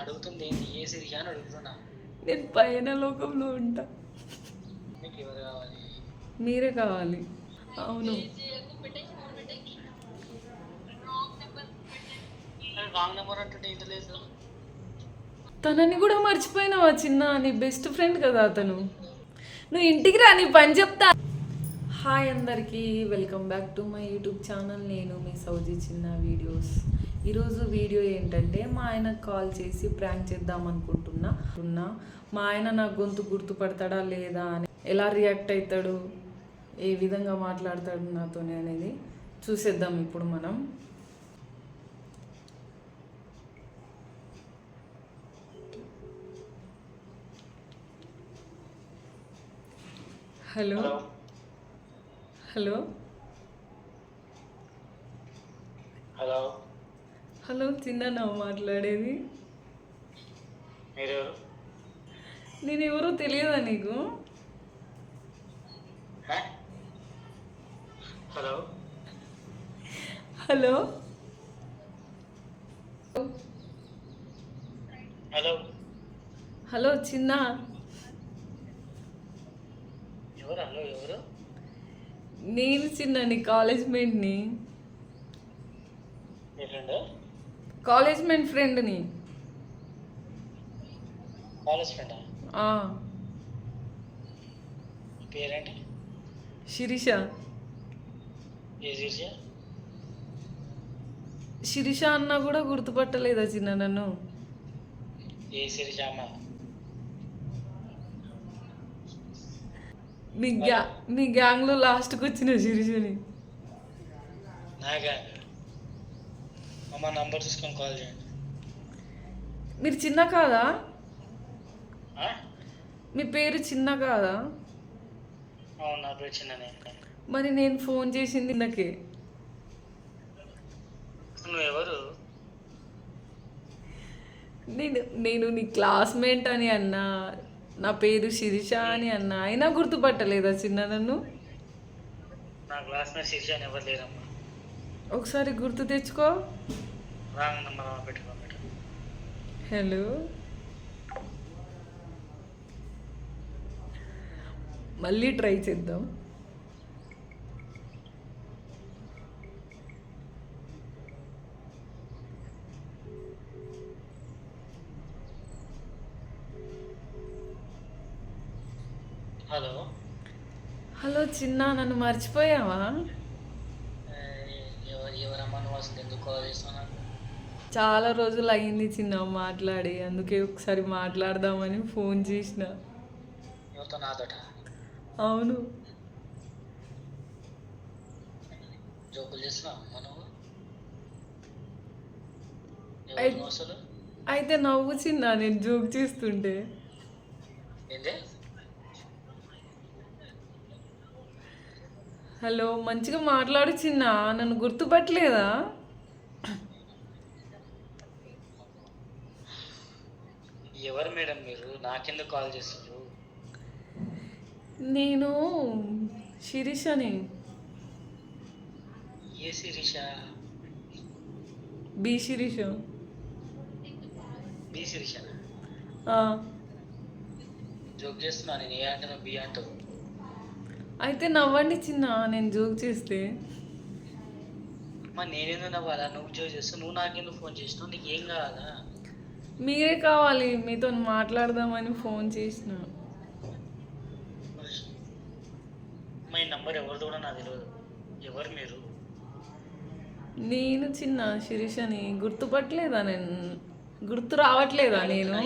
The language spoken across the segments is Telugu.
అడుగుతుంది ఏంటి ఏ అని అడుగుతున్నా. నేను పైన లోకంలో ఉంటా. మీకు ఎవరు కావాలి? మీరే కావాలి. అవును. రాంగ్ నెంబర్ అంటుంటే ఇంత లేదు తనని కూడా మర్చిపోయినావా చిన్న? నీ బెస్ట్ ఫ్రెండ్ కదా అతను. నువ్వు ఇంటికి రా నీ పని చెప్తా. హాయ్ అందరికీ welcome back to my YouTube channel. నేను మీ సౌజీ చిన్న వీడియోస్. ఈరోజు వీడియో ఏంటంటే మా ఆయనకు కాల్ చేసి ప్రాంక్ చేద్దాం అనుకుంటున్నా. ఉన్నా మా ఆయన నా గొంతు గుర్తుపడతాడా లేదా అని ఎలా రియాక్ట్ అవుతాడు ఏ విధంగా మాట్లాడతాడు నాతోనే అనేది చూసేద్దాం ఇప్పుడు మనం. హలో. హలో. హలో. హలో చిన్న మాట్లాడేది. నేను ఎవరో తెలియదా నీకు? హలో? హలో? హలో? హలో చిన్న. ఎవరు? హలో ఎవరు? నేను చిన్న నీ కాలేజ్ మేట్ని. కాలేజ్ మేట్ ఫ్రెండ్ని కాలేజ్ ఫ్రెండా పేరేంటి? శిరీష. ఏ సిరిష శిరీష అన్న కూడా గుర్తుపట్టలేదా చిన్న నన్ను? ఏ సిరిష అమ్మ? మీ గ్యా మీ గ్యాంగ్లో లాస్ట్కి వచ్చిన శిరీషని. నా అమ్మ నంబర్ తీసుకొని కాల్ చేయండి. మీరు చిన్న కాదా? మీ పేరు చిన్న కాదా? అవును నా పేరు చిన్ననే. మరి నేను ఫోన్ చేసింది నాకే నువ్వెవరు? నేను నేను నీ క్లాస్మేట్ అని అన్నా నా పేరు శిరీష అని అన్నా అయినా గుర్తుపట్టలేదా చిన్న నన్ను? నా క్లాస్మేట్ శిరీష అని ఎవరు లేరమ్మా. ఒకసారి గుర్తు తెచ్చుకో. రాంగ్ నెంబర్ పెట్టుకో హలో. మళ్ళీ ట్రై చేద్దాం. హలో. హలో చిన్న నన్ను మర్చిపోయావా? ఎవరమ్మా నువ్వు అసలు ఎందుకు కాల్ చేస్తున్నావు? చాలా రోజులు అయింది చిన్న మాట్లాడి అందుకే ఒకసారి మాట్లాడదామని ఫోన్ చేసిన. అవును. అయితే నవ్వు చిన్న నేను జోక్ చేస్తుంటే. హలో మంచిగా మాట్లాడు చిన్న నన్ను గుర్తుపట్టలేదా ఎవరు మేడం మీరు నాకెందుకు కాల్ చేస్తారు నేను శిరీషని. ఏ Sirisha? B Sirisha. B Sirisha joke చేస్తున్నా నేను ఏ అంటాను బి అంటావు అయితే నవ్వండి చిన్న నేను జోక్ చేస్తే. మా నేనేందో నవ్వాలా? నువ్వు జోక్ చేస్తావు నువ్వు నాకెందుకు ఫోన్ చేసినావు నీకు ఏం కావాలా? మీరే కావాలి మీతో మాట్లాడదామని ఫోన్ చేసిన. మా నంబర్ ఎవరిదో కూడా నాకు తెలియదు ఎవరు మీరు? నేను చిన్న శిరీషని గుర్తుపట్టలేదా నేను? గుర్తు రావట్లేదా నేను?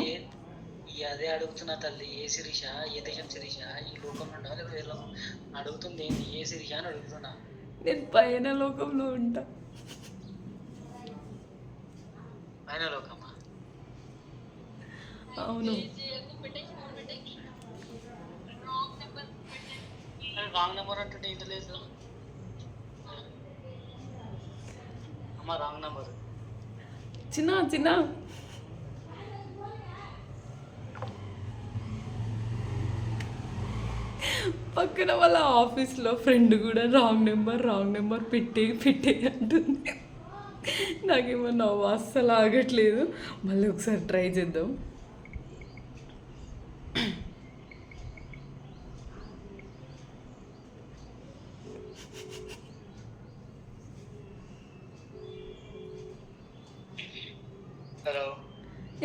అదే అడుగుతున్నా తల్లి ఏ శిరీష ఏ దేశం శిరీష? ఈ లోకంలో ఉండవా లోకం అడుగుతుంది ఏంటి ఏ శిరీష అని అడుగుతున్నా. నేను పైన లోకంలో ఉంటా. ఆయన లోకమ్మా అవును. రాంగ్ నెంబర్ అమ్మ రాంగ్ నెంబర్. చిన్న చిన్న. పక్కన వాళ్ళ ఆఫీస్లో ఫ్రెండ్ కూడా రాంగ్ నెంబర్ రాంగ్ నెంబర్ పెట్టే పెట్టే అంటుంది. నాకేమో నవ్వు అస్సలు ఆగట్లేదు. మళ్ళీ ఒకసారి ట్రై చేద్దాం హలో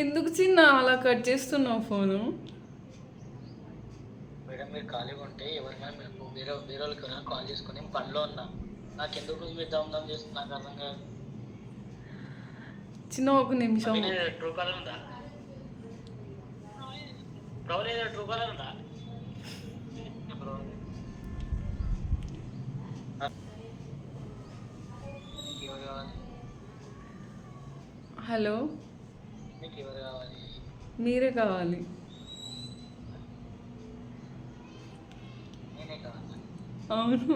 ఎందుకు చిన్న అలా కట్ చేస్తున్నావు ఫోను? మేడం మీరు ఖాళీగా ఉంటే ఎవరికైనా మీరు వేరే వేరే వాళ్ళకి ఎవరైనా కాల్ చేసుకుని పనిలో ఉన్నా. నాకు ఎందుకు మీరు దమ్ దమ్ చేస్తుంది నాకు అర్థం కాదు. చిన్న ఒక నిమిషం. ట్రూ కాలర్ ఉందా? ట్రూ కాలర్ ఉందా? హలో? మీరే కావాలి. అవును.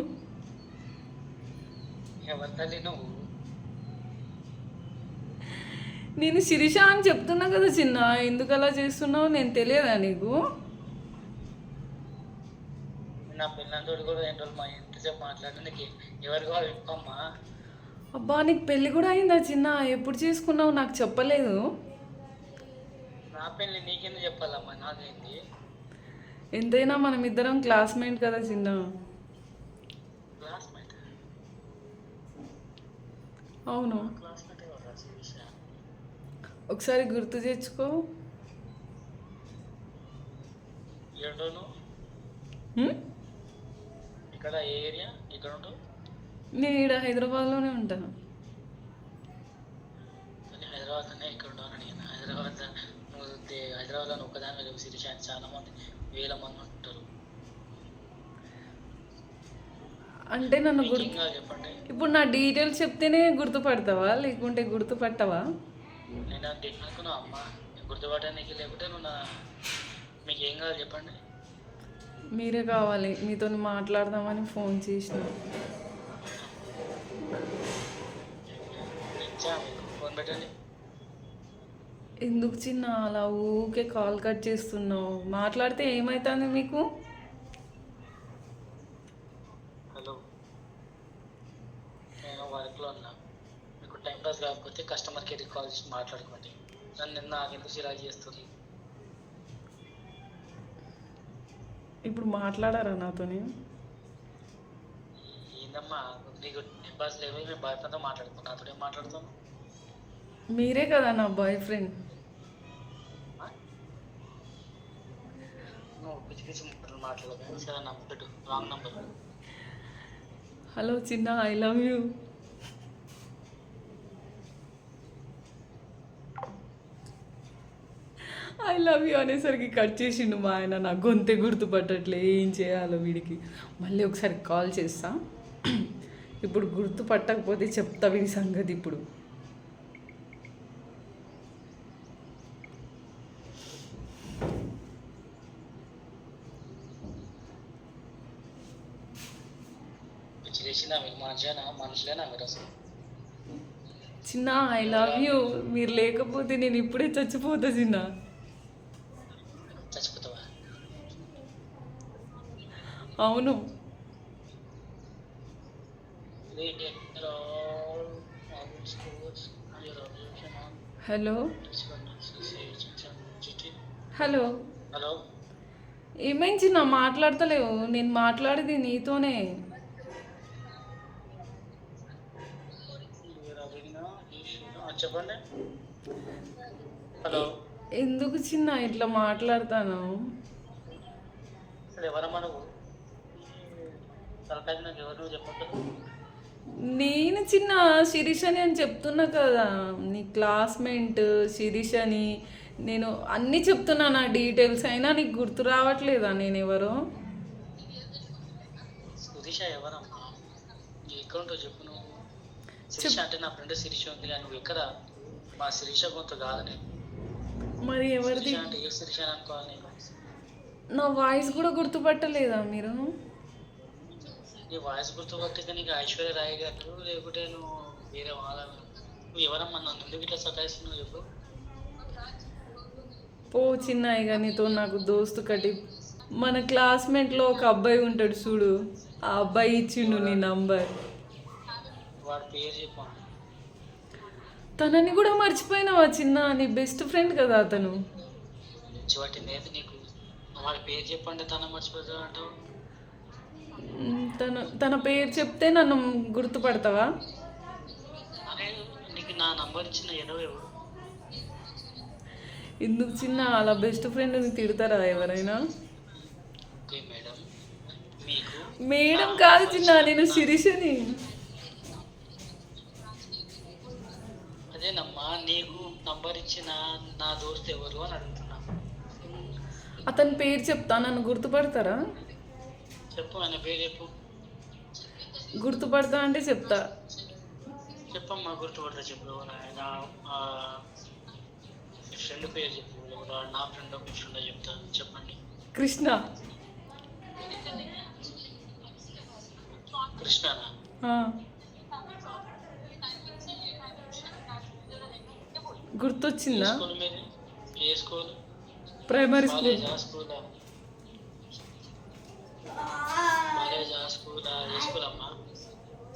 నేను శిరీష అని చెప్తున్నా కదా చిన్న ఎందుకు అలా చేస్తున్నావు నేను తెలియదా నీకు? నా పిల్లలతో కూడా రెండు రోజులు మా ఎంతసేపు మాట్లాడిన నీకు ఎవరు కావాలి అబ్బా నీకు పెళ్ళి కూడా అయిందా చిన్న? ఎప్పుడు చేసుకున్నావు? నాకు చెప్పలేదు. నా పెళ్ళి నీకెందుకు చెప్పాలమ్మా? నాదేంటి ఎంతైనా మనం ఇద్దరం క్లాస్మేట్ కదా చిన్న. క్లాస్మేట్? అవును. క్లాస్మేట్ ఒకసారి గుర్తు తెచ్చుకో? ఇక్కడ ఏ ఏరియా? ఇక్కడ నేను ఇక్కడ హైదరాబాద్లోనే ఉంటాను. హైదరాబాద్లోనే ఇక్కడ ఉంటాను నేను హైదరాబాద్ నువ్వు దే- హైదరాబాద్లో ఒకదాని మీద శిరీష అని చాలా మంది వేల మంది ఉంటారు. అంటే నన్ను గుర్తు చెప్పండి. ఇప్పుడు నా డీటెయిల్స్ చెప్తేనే గుర్తుపడతావా? లేకుంటే గుర్తుపట్టవా? నేను అది అనుకున్నావు అమ్మ. గుర్తుపట్టడానికి లేకుంటే నువ్వు నా మీకు ఏం కావాలి చెప్పండి. మీరే కావాలి. మీతో మాట్లాడదామని ఫోన్ చేసిన. ఫోన్ పెట్టండి. ఎందుకు చిన్న? అలా ఊకే కాల్ కట్ చేస్తున్నావు. మాట్లాడితే ఏమవుతుంది మీకు? హలో. నేను వర్క్లో ఉన్నా. మీకు టైం పాస్ కాకపోతే కస్టమర్ కేర్కి కాల్ చేసి మాట్లాడుకోండి. నన్ను నిన్న నాకెందుకు చిరాకు చేస్తుంది. ఇప్పుడు మాట్లాడారా నాతోని? ఏందమ్మా? నీకు టైం పాస్ లేవు మేము బాయ్ ఫ్రెండ్తో మాట్లాడుకున్నా నాతో ఏం మాట్లాడుతాను మీరే కదా నా బాయ్ ఫ్రెండ్ హలో చిన్న I love you I love you అనేసరికి కట్ చేసిండు మా ఆయన. నా గొంతే గుర్తుపట్టట్లే. ఏం చేయాలో వీడికి. మళ్ళీ ఒకసారి కాల్ చేస్తా. ఇప్పుడు గుర్తుపట్టకపోతే చెప్తా వీడి సంగతి ఇప్పుడు పిచ్చి చేసిందా మీకు మనిషినా మనుషులేనా మీరు అసలు చిన్న ఐ లవ్ యూ మీరు లేకపోతే నేను ఇప్పుడే చచ్చిపోతా చిన్న. అవును. హలో. హలో హలో ఏమైంది చిన్న? మాట్లాడతలేవు. నేను మాట్లాడేది నీతోనే. చెప్పండి. హలో. ఎందుకు చిన్న ఇట్లా మాట్లాడతాను అసలు ఎవరమ్మా నువ్వు తలకాయ నాకు ఎవరు నువ్వు చెప్పొద్దు. నేను చిన్న శిరీషని అని చెప్తున్నా కదా. నీ క్లాస్మేట్ శిరీషని నేను అన్నీ చెప్తున్నా నా డీటెయిల్స్ అయినా నీకు గుర్తు రావట్లేదా నేను ఎవరో శిరీష ఎవరమ్మా? ఎక్కడ ఉంటావు చెప్పు. శిరీష అంటే నా ఫ్రెండ్ శిరీష ఉంది కానీ నువ్వు ఎక్కడ? మా శిరీష గొంతు కాదు నేను మరి ఎవరిది? శిరీష అంటే ఏ శిరీష అని అనుకోవాలి నేను? నా వాయిస్ కూడా గుర్తుపట్టలేదా మీరు? నీ వాయిస్ గుర్తుపట్టితే నీకు ఐశ్వర్య రాయ్ గారు లేకుంటే నువ్వు వేరే వాళ్ళ నువ్వు ఎవరమ్మా నన్ను ఎందుకు ఇట్లా సతాయిస్తున్నావు చెప్పు. పో చిన్న ఇక నీతో నాకు దోస్తు కటి. మన క్లాస్మేట్లో ఒక అబ్బాయి ఉంటాడు చూడు. ఆ అబ్బాయి ఇచ్చిండు నీ నంబర్ వాడి పేరు చెప్పు తనని కూడా మర్చిపోయినావా చిన్న? నీ బెస్ట్ ఫ్రెండ్ కదా అతను. చివటి నేత నీకు. వాడి పేరు చెప్పండి తన మర్చిపోతావు అంటావు? మ్, తన తన పేరు చెప్తే నన్ను గుర్తుపడతావా? అరే నీకు నా నంబర్ ఇచ్చిన ఎదవ ఎవడు ఎందుకు చిన్న? అలా బెస్ట్ ఫ్రెండ్ని తిడతారా ఎవరైనా? మేడం. కాదు చిన్న నేను శిరీషని. అదేనమ్మా నీకు నంబర్ ఇచ్చిన నా దోస్త్ ఎవరు అని అడుగుతున్నా. అతని పేరు చెప్తా నన్ను గుర్తుపడతారా? చెప్పు ఆయన పేరు చెప్పు. గుర్తుపడతా అంటే చెప్తా. చెప్పమ్మా గుర్తుపడతా చెప్పు. మీ ఫ్రెండ్ పేరు చెప్పు. నా ఫ్రెండ్ మీ ఫ్రెండ్ చెప్తా. చెప్పండి. కృష్ణ. కృష్ణనా? గుర్తొచ్చిందా? ప్రైమరీ స్కూల్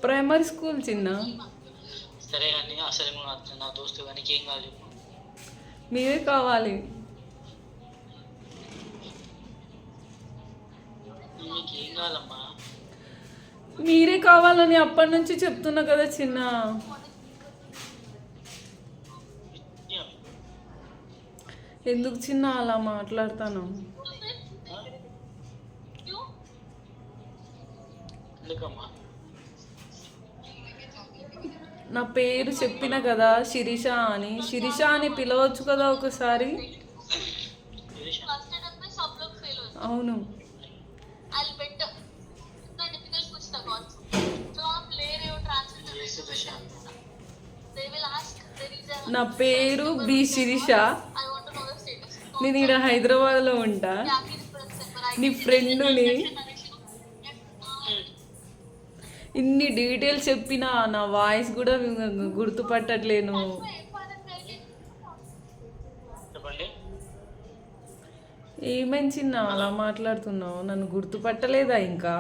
ప్రైమరీ స్కూల్ చిన్న? సరే కానీ అసలు నా దోస్తు కానీ ఏం కావాలి మీరే కావాలి. మీరే కావాలని అప్పటి నుంచి చెప్తున్నా కదా చిన్న. ఎందుకు చిన్న అలా మాట్లాడతాను? నా పేరు చెప్పిన కదా శిరీష అని. శిరీష అని పిలవచ్చు కదా ఒకసారి? అవును. నా పేరు బి శిరీష. నేను ఇక్కడ హైదరాబాద్లో ఉంటా. నీ ఫ్రెండ్ని. ఇన్ని డీటెయిల్స్ చెప్పినా నా వాయిస్ కూడా గుర్తుపట్టట్లేను. ఏమని చిన్న? అలా మాట్లాడుతున్నావు? నన్ను గుర్తుపట్టలేదా ఇంకా?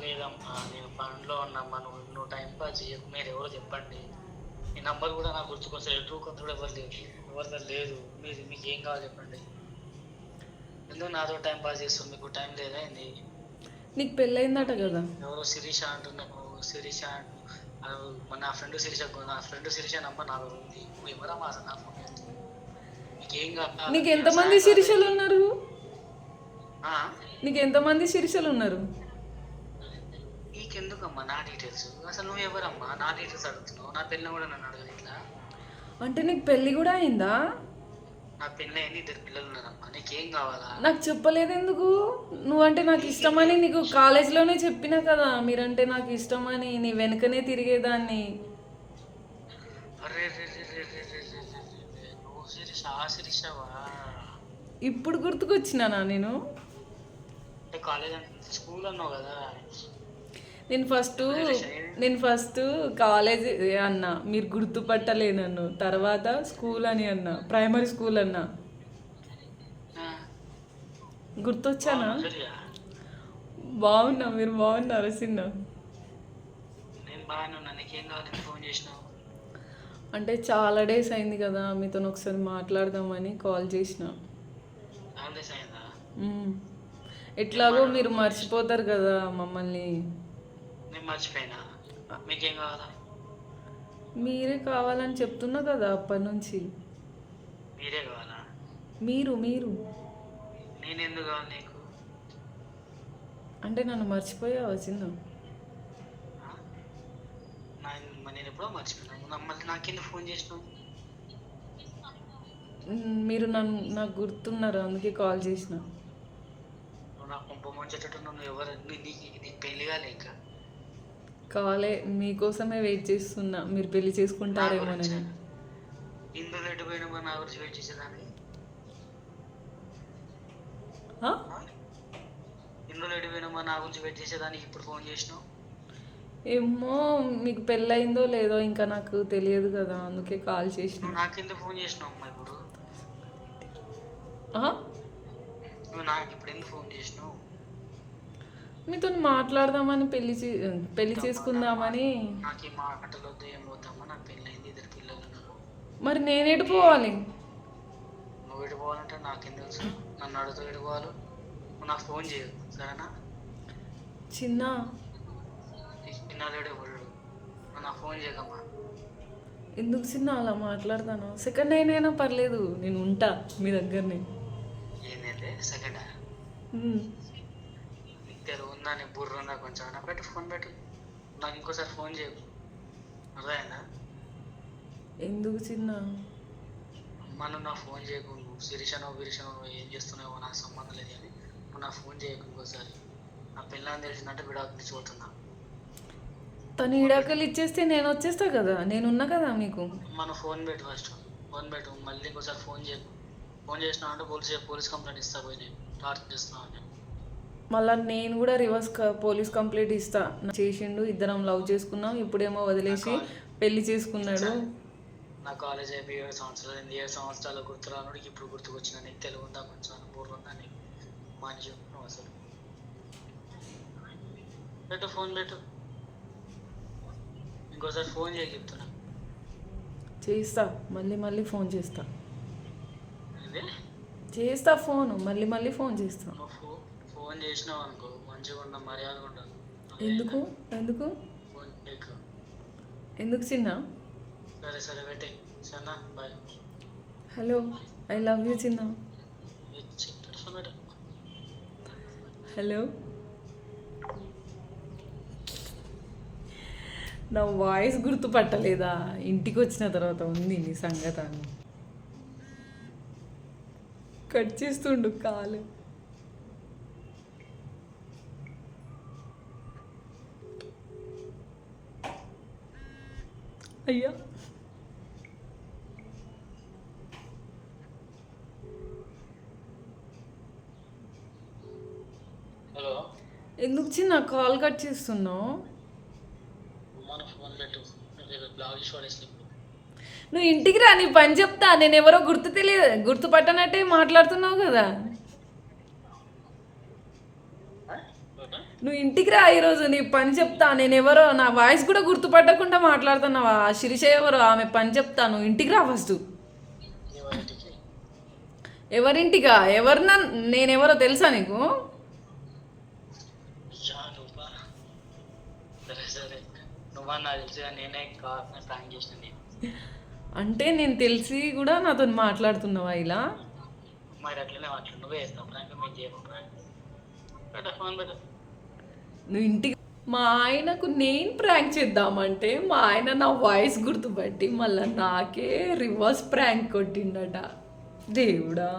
లేదమ్మా నేను పనిలో ఉన్నామ్మా. నువ్వు నువ్వు టైం పాస్ చేయకు. మీరు ఎవరు చెప్పండి? ఈ నంబర్ కూడా నాకు గుర్తుకొస్తారు ఎటు కొంత కూడా ఎవరు లేదు ఎవరి లేదు. మీరు మీకు ఏం కావాలి చెప్పండి. ఎందుకు నాతో టైం పాస్ చేస్తుంది మీకు టైం లేదా ఏంది? నీకు పెళ్ళయిందట కదా. ఎవరో శిరీష అంటున్నావు శిరీష అంటు- నా ఫ్రెండ్ శిరీష నా ఫ్రెండ్ శిరీష నంబర్ నాలో ఉంది. నువ్వు ఎవరమ్మా అసలు నా ఫోన్ ఏం కావాలి? నీకు ఎంతమంది శిరీషలు ఉన్నారు? నీకు ఎంతమంది శిరీషలు ఉన్నారు? నీకెందుకమ్మా? నా డీటెయిల్స్ అసలు నువ్వు ఎవరమ్మా నా డీటెయిల్స్ అడుగుతున్నావు. నా పెళ్ళి కూడా నన్ను అడగదు ఇట్లా? అంటే నీకు పెళ్ళి కూడా అయిందా? నా పెళ్ళి అయింది ఇద్దరు పిల్లలు ఉన్నారమ్మా. నీకేం కావాలా? నాకు చెప్పలేదు ఎందుకు నువ్వంటే నాకు ఇష్టమని నీకు కాలేజ్లోనే చెప్పినా కదా. మీరంటే నాకు ఇష్టమని నీ వెనుకనే తిరిగేదాన్ని. అరే రే రే రే రే రే రే రే రే రే. నువ్వు శిరీష ఆ శిరీషవా? ఇప్పుడు గుర్తుకొచ్చినానా నేను? అంటే కాలేజ్ అంటే స్కూల్ అన్నావు కదా. నేను ఫస్ట్ నేను ఫస్ట్ కాలేజ్ అన్నా మీరు గుర్తుపట్టలే నన్ను తర్వాత స్కూల్ అని అన్నా ప్రైమరీ స్కూల్ అన్నా. గుర్తొచ్చానా? బాగున్నా మీరు బాగున్నారా చిన్న? నేను బాగానే ఉన్నా. నీకేం కావాలి? ఫోన్ చేసినావు. అంటే చాలా డేస్ అయింది కదా మీతో ఒకసారి మాట్లాడదామని కాల్ చేసిన. ఎట్లాగో మీరు మర్చిపోతారు కదా మమ్మల్ని. మర్చిపోయినా? మీకేం కావాలా? మీరే కావాలని చెప్తున్నా కదా అప్పటి నుంచి. మీరే కావాలా? మీరు మీరు. నేను ఎందుకు కావాలి నీకు? అంటే నన్ను మర్చిపోయావా చిన్న? నేను ఎప్పుడో మర్చిపోయినా. మళ్ళీ నాకెందుకు ఫోన్ చేసినావు? మీరు నన్ను నాకు గుర్తున్నారు అందుకే కాల్ చేసిన. నాకు పంప ముంచేటట్టు నువ్వు ఎవరు? నీకు నీకు పెళ్ళి కాలే ఇంకా. కాలే మీకోసమే వెయిట్ చేస్తున్నా. మీరు పెళ్ళి చేసుకుంటారేమోనని. ఇందులో ఎటు పోయినా నా గురించి వెయిట్ చేసేదాన్ని? ఇందులో ఎటు పోయినా నా గురించి వెయిట్ చేసేదానికి ఇప్పుడు ఫోన్ చేసినావు? ఏమో మీకు పెళ్ళయిందో లేదో ఇంకా నాకు తెలియదు కదా అందుకే కాల్ చేసిన. నాకెందుకు ఫోన్ చేసినావు అమ్మా ఇప్పుడు? నువ్వు నాకు ఇప్పుడు ఎందుకు ఫోన్ చేసినావు? మీతో మాట్లాడదామని పెళ్ళి పెళ్ళి చేసుకుందామని. నాకు మాటలు వద్దు ఏం పోతామా నాకు పెళ్ళైంది ఇద్దరు పిల్లలు. మరి నేనేటు పోవాలి? నువ్వు విడిపోవాలంటే నాకేం తెలుసు. నన్ను అడుగుతూ విడిపోవాలి నువ్వు నాకు ఫోన్ చేయు సరేనా? చిన్న. నువ్వు నాకు ఫోన్ చేయకమ్మా. ఎందుకు చిన్న అలా మాట్లాడతాను? సెకండ్ అయినా పర్లేదు నేను ఉంటా మీ దగ్గరనే. ఏంటంటే సెకండ్? ఉందా? నీ బుర్ర ఉందా కొంచెం? నాకు పెట్టి ఫోన్ పెట్టు. నాకు ఇంకోసారి ఫోన్ చేయు. అర్థమైందా? ఎందుకు చిన్న? మనం నా ఫోన్ చేయకు. నువ్వు శిరీషనో బిరీషనో ఏం చేస్తున్నావో నాకు సంబంధం లేదు కానీ నువ్వు నా ఫోన్ చేయకు ఇంకోసారి. నా పిల్లని తెలిసిందంటే విడాకులు పోతున్నా తను ఈడాకలు ఇచ్చేస్తే నేను వచ్చేస్తా కదా? నేనున్నా కదా మీకు మన ఫోన్ పెట్టు ఫస్ట్. ఫోన్ పెట్టు. మళ్ళీ ఇంకోసారి ఫోన్ చేయకు. ఫోన్ చేసినా అంటే పోలీస్ పోలీస్ కంప్లైంట్ ఇస్తా పోయి నేను. టార్చర్ చేస్తున్నావు అని మళ్ళా నేను కూడా రివర్స్ పోలీస్ కంప్లైంట్ ఇస్తా. చేసిండు ఇద్దరం లవ్ చేసుకున్నాం ఇప్పుడేమో వదిలేసి పెళ్ళి చేసుకున్నాడు. నా కాలేజ్ అయిపోయి ఏడు సంవత్సరాలు అయింది. ఏడు సంవత్సరాలు గుర్తురానుడికి ఇప్పుడు గుర్తుకొచ్చిన నీకు తెలుగు ఉందా కొంచెం? బూర్ర ఉందా నీకు? నువ్వు అసలు. పెట్టు ఫోన్ పెట్టు. ఇంకోసారి ఫోన్ చేయ చెప్తున్నా. చేస్తా మళ్ళీ మళ్ళీ ఫోన్ చేస్తా. చేస్తా ఫోన్. మళ్ళీ మళ్ళీ ఫోన్ చేస్తా. ఫోన్ చేసినావు అనుకో మంచిగా ఉండ మర్యాదగా ఉండదు ఎందుకు? ఎందుకు? ఎందుకు చిన్న? సరే సరే పెట్టే సరేనా bye. Hello I love you చిన్న. హలో. నా వాయిస్ గుర్తుపట్టలేదా? ఇంటికి వచ్చిన తర్వాత ఉంది నీ సంగతి అని. కట్ చేస్తుండు కాలు. అయ్యా. హలో. ఎందుకు చిన్న కాల్ కట్ చేస్తున్నావు? నువ్వు ఇంటికి రా నీ పని చెప్తా. నేను ఎవరో గుర్తు తెలియదు గుర్తుపట్టనట్టే మాట్లాడుతున్నావు కదా. నువ్వు ఇంటికి రా ఈరోజు నీ పని చెప్తా. నేను ఎవరో నా వాయిస్ కూడా గుర్తుపట్టకుండా మాట్లాడుతున్నావా? శిరీష ఎవరో ఆమె పని చెప్తా. నువ్వు ఇంటికి రా ఫస్ట్. ఎవరింటికి? ఎవరినా నేనెవరో తెలుసా నీకు? అంటే నేను తెలిసి కూడా నాతో మాట్లాడుతున్నావా ఇలా? మరి అట్లనే మాట్లాడు. నువ్వే చేస్తావు. ప్రాంక్ మేము చేయము. ప్రాంక్ పెట్ట ఫోన్ పెట్ట. నువ్వు ఇంటికి మా ఆయనకు నేను ప్రాంక్ చేద్దామంటే మా ఆయన నా వాయిస్ గుర్తుపట్టి మళ్ళీ నాకే రివర్స్ ప్రాంక్ కొట్టిండట. దేవుడా.